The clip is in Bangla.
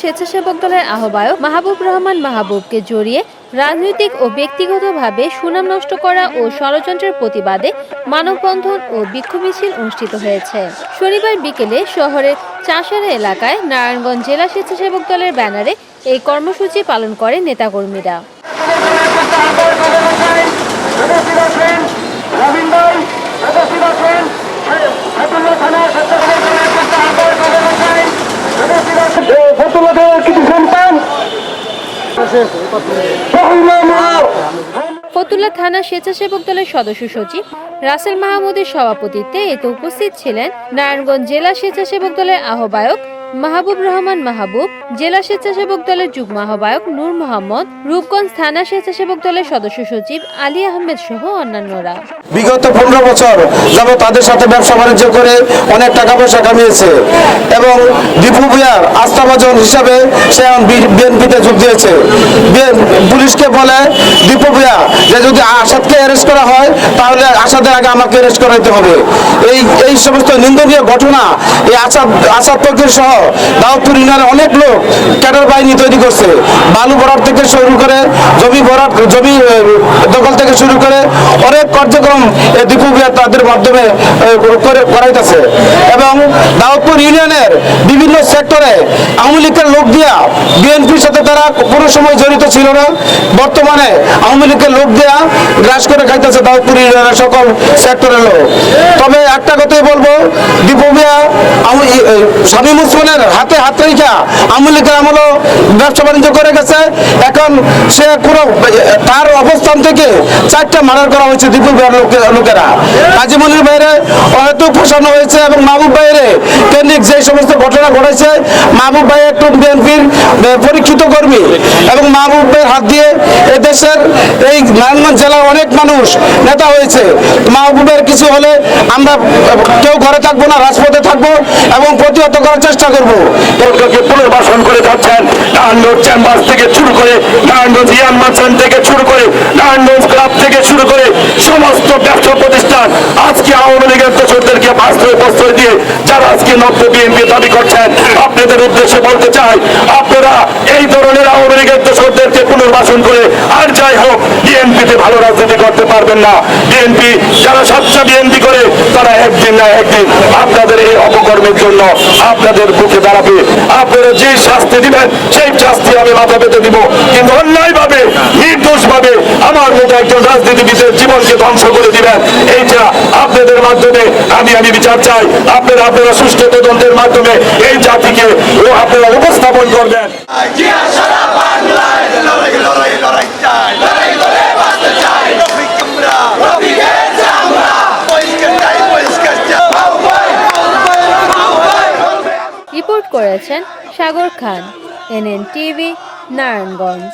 স্বেচ্ছাসেবক দলের আহ্বায়ক মাহবুব রহমান মাহবুবকে জড়িয়ে রাজনৈতিক ও ব্যক্তিগতভাবে সুনাম নষ্ট করা ও ষড়যন্ত্রের প্রতিবাদে মানববন্ধন ও বিক্ষোভ মিছিল অনুষ্ঠিত হয়েছে। শনিবার বিকেলে শহরের চাষারা এলাকায় নারায়ণগঞ্জ জেলা স্বেচ্ছাসেবক দলের ব্যানারে এই কর্মসূচি পালন করে নেতাকর্মীরা। ফতুল্লা থানা স্বেচ্ছাসেবক দলের সদস্য সচিব রাসেল মাহমুদের সভাপতিত্বে এতে উপস্থিত ছিলেন নারায়ণগঞ্জ জেলা স্বেচ্ছাসেবক দলের আহ্বায়ক মাহবুব রহমান মাহবুব, জেলা স্বেচ্ছাসেবক দলের যুগ্ম আহ্বায়ক নূর মোহাম্মদ, রূপগঞ্জ থানা স্বেচ্ছাসেবক দলের সদস্য সচিব আলী আহমেদ সহ অন্যান্যরা। বিগত পনেরো বছর যাব তাদের সাথে ব্যবসা বাণিজ্য করে অনেক টাকা পয়সা কামিয়েছে এবং দীপু ভুয়ার আস্থাভাজন হিসাবে সে এখন বিএনপিতে যোগ দিয়েছে। পুলিশকে বলে, দীপু ভুয়া যে যদি আসাদকে অ্যারেস্ট করা হয়, তাহলে আসাদের আগে আমাকে অ্যারেস্ট করাইতে হবে। এই এই সমস্ত নিন্দনীয় ঘটনা এই আসাদ আসাদ ফকির সহ দাউদপুর ইউনিয়নের অনেক লোক ক্যাডার বাহিনী তৈরি করছে। বালু ভরাট থেকে শুরু করে, জমি ভরাট জমি দখল থেকে শুরু করে অনেক কার্যক্রম দীপু তাদের মাধ্যমে করে, করাইতেছে। এবং দাউদপুর ইউনিয়নের বিভিন্ন সেক্টরে আওয়ামী লীগের লোক দিয়া বিএনপির সাথে তারা কোনো সময় জড়িত ছিল না। বর্তমানে আওয়ামী লীগের লোক দিয়া গ্রাস করে খাইতেছে দাউদপুর ইউনিয়নের সকল সেক্টরের লোক। তবে একটা কথাই বলব, দীপু আওয়ামী- ই- এই হাতে হাত রেখা আওয়ামী লীগের আমলও ব্যবসা বাণিজ্য করে গেছে। এখন সে কোনো তার অবস্থান থেকে চারটা মার্ডার করা হয়েছে দীপুর লোকেরা। কাজীমনির বাইরে হয়তো ফসানো হয়েছে এবং মাহবুব ভাইয়ের কেন্দ্রিক যে সমস্ত ঘটনা ঘটেছে, মাহবুব ভাই একটু বিএনপির পরীক্ষিত কর্মী এবং মাহবুব ভাইয়ের হাত দিয়ে এ দেশের এই নারায়ণগঞ্জ জেলার অনেক মানুষ নেতা হয়েছে। মাহবুবের কিছু হলে আমরা কেউ ঘরে থাকব না, রাজপথে থাকব এবং প্রতিহত করার চেষ্টা করব। পুনর্বাসন করে যাচ্ছেন নারায়ণগঞ্জ চেম্বার থেকে শুরু করে নারায়ণগঞ্জ ইয়ান থেকে শুরু করে নারায়ণগঞ্জ ক্লাব থেকে শুরু করে সমস্ত ব্যবসা প্রতিষ্ঠান আজকে আওয়ামী লীগের দোষরদেরকে আশ্রয় প্রশ্রয় দিয়ে যারা আজকে নব্য বিএনপি দাবি করছেন, আপনাদের উদ্দেশ্যে বলতে চাই, আপনারা এই ধরনের আওয়ামী লীগের পুনর্বাসন করে আর যাই হোক, বিএনপিতে ভালো রাজনীতি করতে পারবেন না। বিএনপি, যারা সাতটা বিএনপি করে, তারা একদিন না একদিন আপনাদের এই অপকর্মের জন্য আপনাদের বুকে দাঁড়াবে। আপনারা যে শাস্তি দিবেন, সেই শাস্তি আমি মাথা পেতে দিব। কিন্তু অন্যায় ভাবে নির্দোষ ভাবে আমার মতো একজন রাজনীতিবিদের জীবনকে ধ্বংস করে দিবেন। এইটা আপনাদের মাধ্যমে আমি আমি বিচার চাই। আপনারা আপনারা সুষ্ঠু তদন্তের মাধ্যমে এই জাতিকে ও আপনারা উপস্থাপন করবেন। করেছেন সাগর খান এনএন টিভি নারায়ণগঞ্জ।